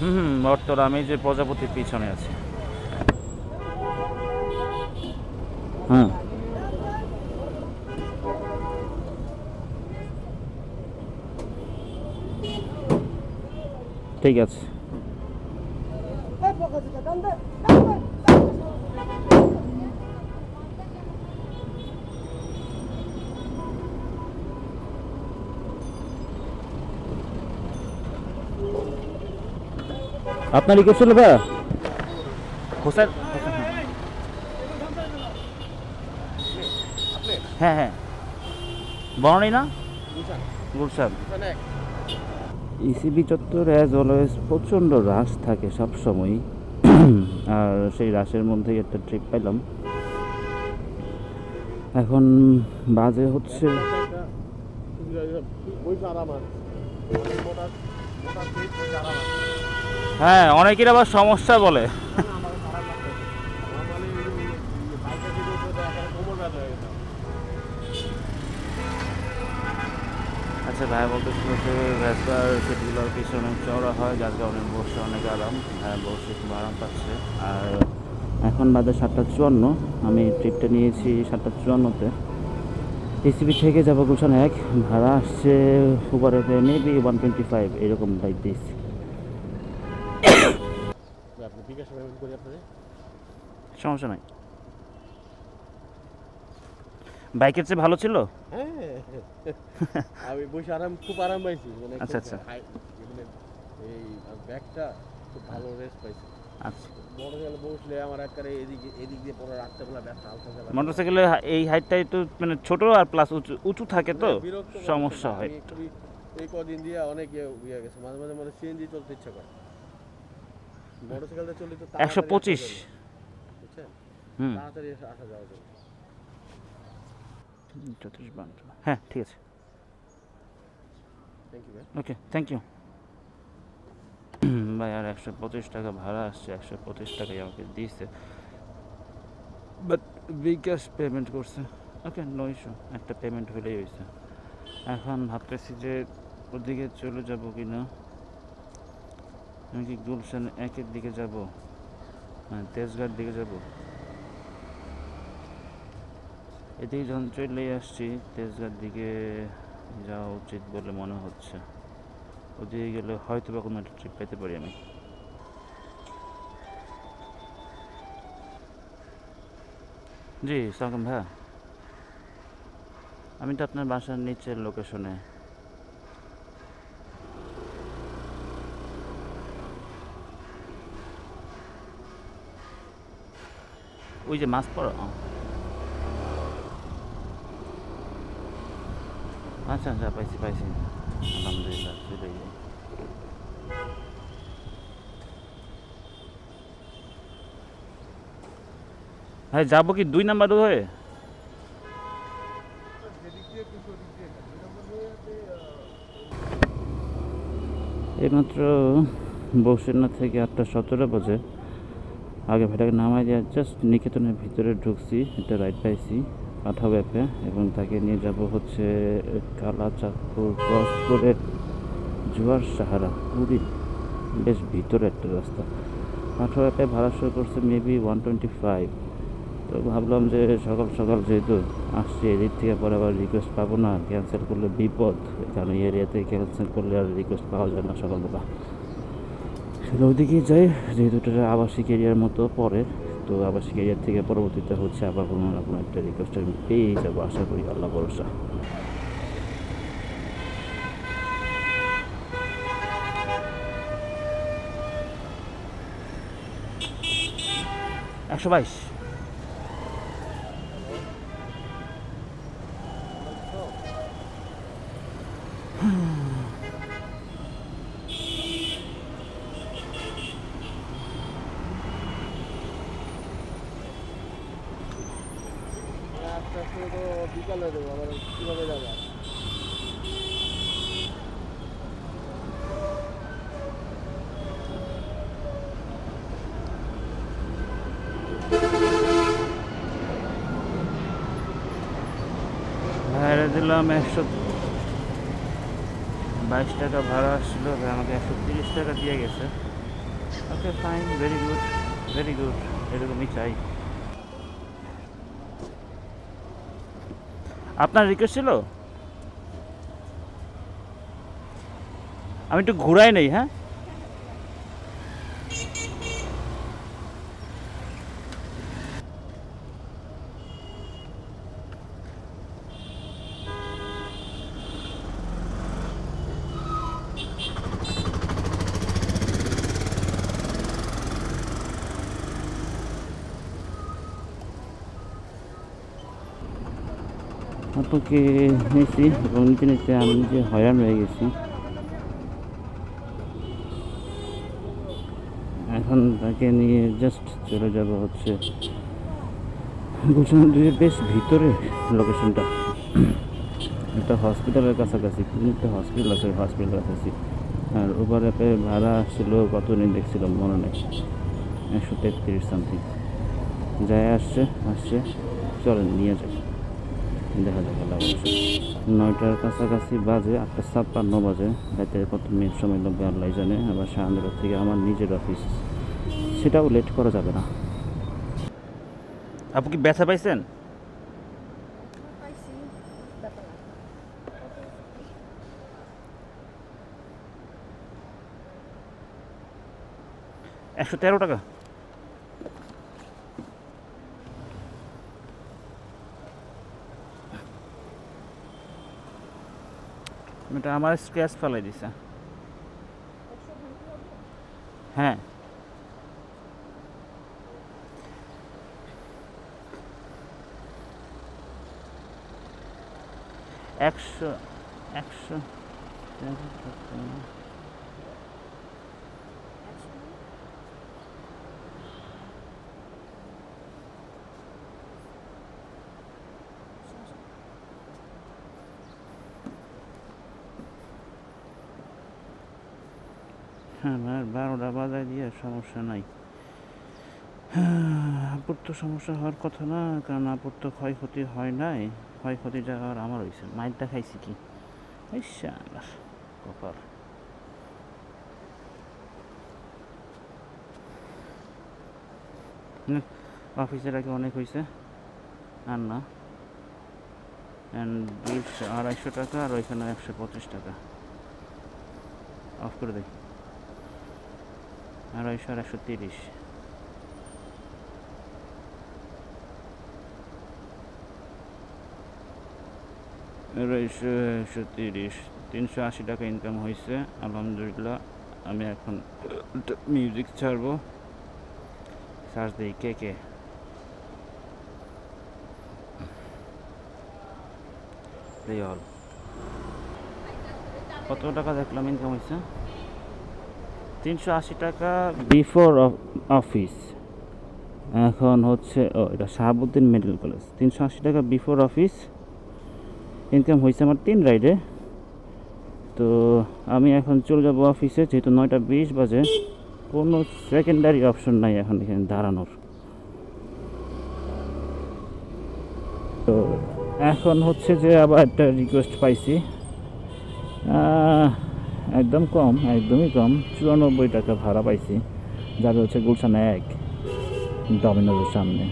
হুম বর্তমান আমি যে প্রজাপতির পিছনে আছি। হুম। ঠিক আছে। আপনার রিকোয়েস্ট হলো ভাইয়া? হোসেন হোসেন, হ্যাঁ। হ্যাঁ হ্যাঁ। বর্ণই না? গুলশান। ইসিবি চত্বর অ্যাজ অলওয়েজ প্রচণ্ড রাশ থাকে সব সময়ই আর সেই রাশের মধ্যেই একটা ট্রিপ পেলাম এখন বাজে হচ্ছে হ্যাঁ অনেকের আবার সমস্যা বলে। আচ্ছা ভাই বলতেছিল যে রাস্তার সিটগুলোর পিছনে অনেক চওড়া হয়, যার কারণে বসে অনেক আরাম হ্যাঁ বসে খুব আরাম পাচ্ছে। আর এখন বাজে সাতটা চুয়ান্ন, আমি ট্রিপটা নিয়েছি সাতটা চুয়ান্নতে। টিসিবি থেকে যাব গুলশান এক, ভাড়া আসছে উবারেতে মেবি ওয়ান টোয়েন্টি ফাইভ এরকম দিস। আপনি বিকাশে পেমেন্ট করি আপনাদের সমস্যা নাই। বাইকের চেয়ে ভালো ছিল? হ্যাঁ। আমি বসে আরাম খুব আরাম পাইছি। মানে আচ্ছা, আচ্ছা। মানে এই ব্যাগটা খুব ভালো রেস্ট পাইছি। আচ্ছা। বসলে আমার একবারে এদিকে এদিক দিয়ে পরে হালকা মোটরসাইকেলে এই হাইটটা একটু মানে ছোট আর প্লাস উঁচু উঁচু থাকে তো? মানে সমস্যা হয় এই কদিন দিয়ে অনেক ইয়ে ইয়ে গেছে। মাঝে মাঝে মানে সিএনজি চলতে ইচ্ছা করে। মোটরসাইকেলটা চলি তো একশো পঁচিশ। হুম। তাড়াতাড়ি আসা যাওয়া যাবে। চৌত্রিশ বান্ন। হ্যাঁ ঠিক আছে। ওকে থ্যাংক ইউ ভাই আর একশো পঁচিশ টাকা ভাড়া আসছে একশো পঁচিশ টাকাই আমাকে দিয়েছে। বাট বিকাশ পেমেন্ট করছে। ওকে নো ইস্যু একটা পেমেন্ট হলেই হয়েছে এখন ভাবতেছি যে ওদিকে চলে যাব কি না আমি কি গুলশান একের দিকে যাব? মানে তেজগাঁর দিকে যাব। এদিকে যখন চলে আসছি তেজগাঁর দিকে যাওয়া উচিত বলে মনে হচ্ছে। ওদিকে গেলে হয়তো বা কোনো একটা ট্রিপ পেতে পারি আমি। জি, সালাম ভাই। আমি তো আপনার বাসার নিচের লোকেশনে ওই যে মাছ পড়া আচ্ছা আচ্ছা পাইছি পাইছি। আলহামদুলিল্লাহ হ্যাঁ যাব কি দুই নাম্বার হয়ে? এইমাত্র বৌসেনা থেকে আটটা সতেরো বাজে। আগে ভাইটাকে নামাই দিয়ে জাস্ট নিকেতনের ভিতরে ঢুকছি একটা রাইড পাইছি পাঠা ব্যাপে, এবং তাকে নিয়ে যাব হচ্ছে কালাচাঁদপুর ক্রস করে জুয়ার সাহারা খুবই বেশ ভিতরে একটা রাস্তা। পাঠা ব্যাপে ভাড়া শুরু করছে মেবি ওয়ান টোয়েন্টি ফাইভ তো ভাবলাম যে সকাল সকাল যেহেতু আসছি, এদিক থেকে পরে আবার রিকোয়েস্ট পাবো না ক্যান্সেল করলে বিপদ। কারণ এই এরিয়াতে ক্যান্সেল করলে আর রিকোয়েস্ট পাওয়া যায় না সকালবেলা। সেটা ওইদিকে যাই, যেহেতু এটা আবাসিক এরিয়ার মতো পরে তো আবাসিক এরিয়ার থেকে পরবর্তীতে হচ্ছে আবার কোনো না কোনো একটা রিকোয়েস্ট আমি পেয়েই যাব, আশা করি আল্লাহ ভরসা। একশো বাইশ। দিলাম একশো বাইশ টাকা ভাড়া আসছিল আমাকে একশো তিরিশ টাকা দিয়ে গেছে। Okay fine very good very good এরকমই চাই। আপনার রিকোয়েস্ট ছিল? আমি একটু ঘুরাই নেই হ্যাঁ? আপনাকে নিয়েছি এবং নিতে নিতে আমি নিজে হয়রান হয়ে গেছি। এখন তাকে নিয়ে জাস্ট চলে যাব হচ্ছে গুলশান বেশ ভিতরে লোকেশনটা একটা হসপিটালের কাছাকাছি একটা হসপিটাল আছে হসপিটালের কাছাকাছি আর ওভার অ্যাপে ভাড়া ছিল, কত নিন দেখছিলাম, মনে নেই। একশো তেত্রিশ সামথিং যায় আসছে আসছে, চলেন, নিয়ে যাই। দেখা যাক, আল্লাহ। নয়টার কাছাকাছি বাজে, আটটা ছাপ্পান্ন বাজে। রাতে কত মিনিট সময় লাগবে, আল্লাহ জানে। আবার শাহানগর থেকে আমার নিজের অফিস সেটাও লেট করা যাবে না। আপনি কি ব্যথা পাইছেন? একশো তেরো টাকা। এটা আমার স্ক্র্যাচ ফেলাই দিছে। হ্যাঁ। একশো একশো হ্যাঁ বারোটা বাজায় দিয়ে সমস্যা নাই। আপুর তো সমস্যা হওয়ার কথা না, কারণ আপুর তো ক্ষয়ক্ষতি হয় নাই। ক্ষয়ক্ষতি যাওয়ার আমার হয়েছে মাইরটা খাইছি কি? কপাল। অফিসের আগে অনেক হয়েছে আর না। অ্যান্ড আড়াইশো টাকা আর ওইখানে একশো পঁচিশ টাকা। অফ করে দেখি আড়াইশো একশো তিরিশ। আড়াইশো একশো তিরিশ, তিনশো আশি টাকা ইনকাম হয়েছে, আলহামদুলিল্লাহ। আমি এখন মিউজিক ছাড়বো। সার্চ দিই কে কে। All. কত টাকা দেখলাম ইনকাম হয়েছে? তিনশো আশি টাকা বিফোর অফিস এখন হচ্ছে, ও, এটা শাহাবুদ্দিন মেডিকেল কলেজ তিনশো আশি টাকা বিফোর অফিস ইনকাম হয়েছে আমার তিন রাইডে তো আমি এখন চলে যাব অফিসে যেহেতু নয়টা বিশ বাজে। কোনো সেকেন্ডারি অপশন নাই এখন এখানে দাঁড়ানোর। তো এখন হচ্ছে যে আবার একটা রিকোয়েস্ট পাইছি। একদম কম, একদমই কম। চুরানব্বই টাকা ভাড়া পাইছি। যাবে হচ্ছে গুলশান এক, ডমিনোজের সামনে।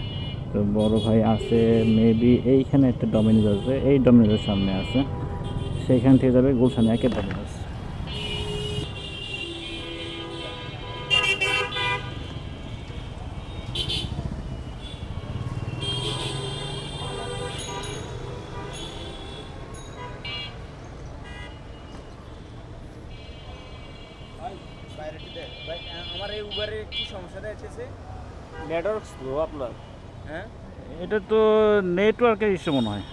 তো বড় ভাই আছে মেবি এইখানে একটা ডমিনোজ আছে, এই ডমিনোজের সামনে আছে। সেইখান থেকে যাবে গুলশান একের ডমিনোজ। স্লো আপনার? হ্যাঁ? এটা তো নেটওয়ার্কের ইস্যু মনে হয়।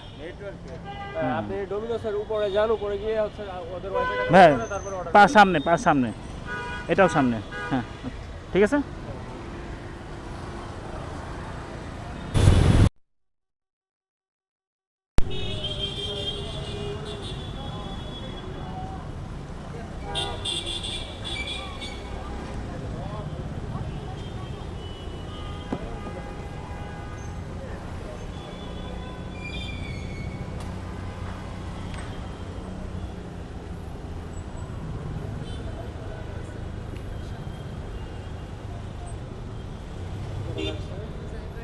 আপনি ডোমিনোসের উপরে যান উপরে গিয়ে হচ্ছে ওদের হ্যাঁ পা সামনে পা সামনে। এটাও সামনে হ্যাঁ। ঠিক আছে?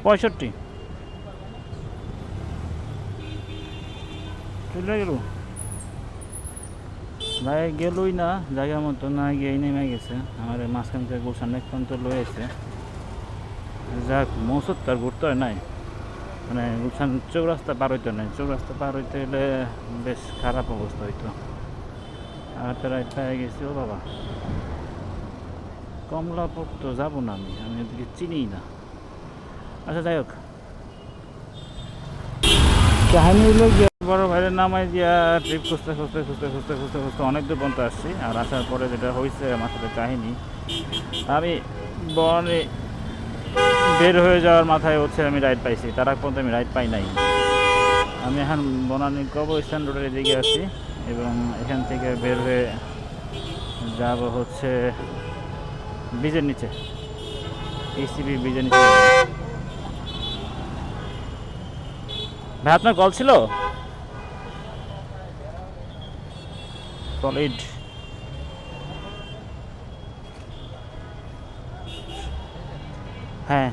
পঁয়ষট্টি। চলে গেল। ভাই গেলই না, জায়গা মতো না গিয়ে নেমে গেছে। আমার মাঝখান থেকে গুলশান এক পর্যন্ত লয়ে আছে যাক মৌসুদ তার ঘুরতে হয় নাই। মানে গুলশান চৌরাস্তা পার হইতে নাই। চৌরাস্তা পার হইতে হলে বেশ খারাপ অবস্থা হইতো। আর রাইট পেয়ে গেছি ও বাবা। কমলাপুর তো যাব না আমি। আমি ওদিকে চিনিই না। আচ্ছা যাই হোক। কাহিনী হলো গিয়ে বড় ভাইয়ের নামাই দিয়া ট্রিপ খুঁজতে খুঁজতে খুঁজতে খুঁজতে খুঁজতে খুঁজতে অনেক দূর পর্যন্ত আসছি। আর আসার পরে যেটা হয়েছে আমার সাথে কাহিনী আমি বনে বের হয়ে যাওয়ার মাথায় হচ্ছে আমি রাইড পাইছি। তার আগ পর্যন্ত আমি রাইড পাই নাই। আমি এখন বনানী কবরস্থান রোডের দিকে আছি এবং এখান থেকে বের হয়ে যাব হচ্ছে ব্রিজের নিচে। ইসিবি ব্রিজের নিচে যাব। ভাই, আপনার কল ছিল? সলিড হ্যাঁ।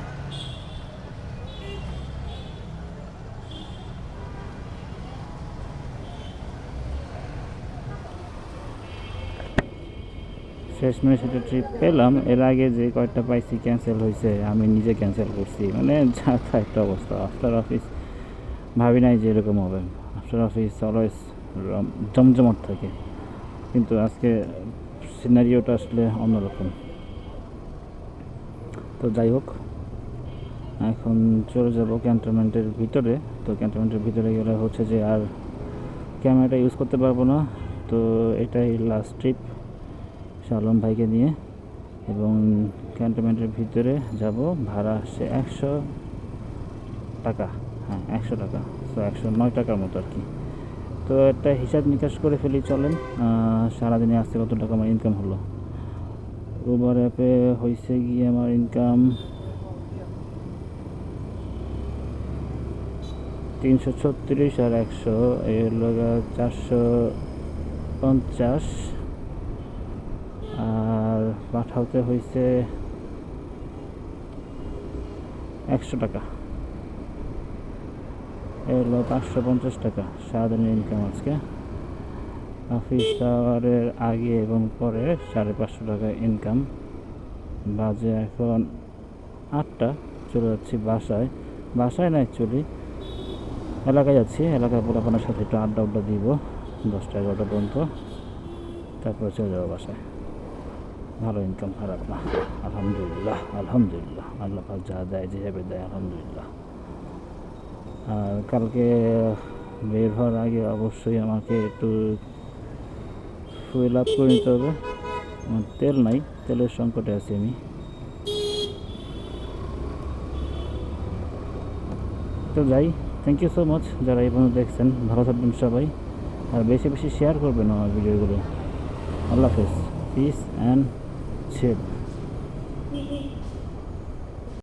শেষমেশ একটা ট্রিপ পেলাম, এর আগে যে কয়েকটা পাইছি ক্যান্সেল হয়েছে আমি নিজে ক্যান্সেল করছি। মানে যা একটা অবস্থা। আফটার অফিস ভাবি নাই যে এরকম হবে। আফটার অফিস, অলওয়েজ জমজমাট থাকে। কিন্তু আজকে সিনারিওটা আসলে অন্যরকম। তো যাই হোক, এখন চলে যাব ক্যান্টনমেন্টের ভিতরে। তো ক্যান্টনমেন্টের ভিতরে গেলে হচ্ছে যে আর ক্যামেরাটা ইউজ করতে পারব না। তো এটাই লাস্ট ট্রিপ শালম ভাইকে নিয়ে। এবং ক্যান্টনমেন্টের ভিতরে যাব ভাড়া আসছে একশো টাকা। হ্যাঁ একশো টাকা। তো একশো নয় টাকার মতো আর কি। তো একটা হিসাব নিকাশ করে ফেলি, চলেন। সারাদিনে আসতে কত টাকা আমার ইনকাম হলো? উবার অ্যাপে হয়েছে গিয়ে আমার ইনকাম তিনশো ছত্রিশ আর একশো লগা চারশো পঞ্চাশ। আর পাঠাতে হয়েছে একশো টাকা। এলো পাঁচশো পঞ্চাশ টাকা। সারাদিনের ইনকাম আজকে। অফিস আওয়ারের আগে এবং পরে সাড়ে পাঁচশো টাকা ইনকাম বাজে এখন আটটা। চলে যাচ্ছি বাসায়। বাসায় না অ্যাকচুয়ালি এলাকায় যাচ্ছি। এলাকায় পোলাপানের সাথে একটু আড্ডা আড্ডা দিব। দশটা এগারোটা পর্যন্ত। তারপরে চলে যাব বাসায়। ভালো ইনকাম খারাপ না। আলহামদুলিল্লাহ আলহামদুলিল্লাহ। আল্লাহ যা দেয়, যেভাবে দেয়, আলহামদুলিল্লাহ। আর কালকে বের হওয়ার আগে অবশ্যই আমাকে একটু ফুয়েল আপ করে নিতে হবে। আমার তেল নাই, তেলের সংকটে আছি আমি। তো যাই থ্যাংক ইউ সো মাচ যারা এই পর্যন্ত দেখছেন। ভালো থাকবেন সবাই। আর বেশি বেশি শেয়ার করবেন আমার ভিডিওগুলো আল্লাহ হাফেজ। পিস অ্যান্ড ছেদ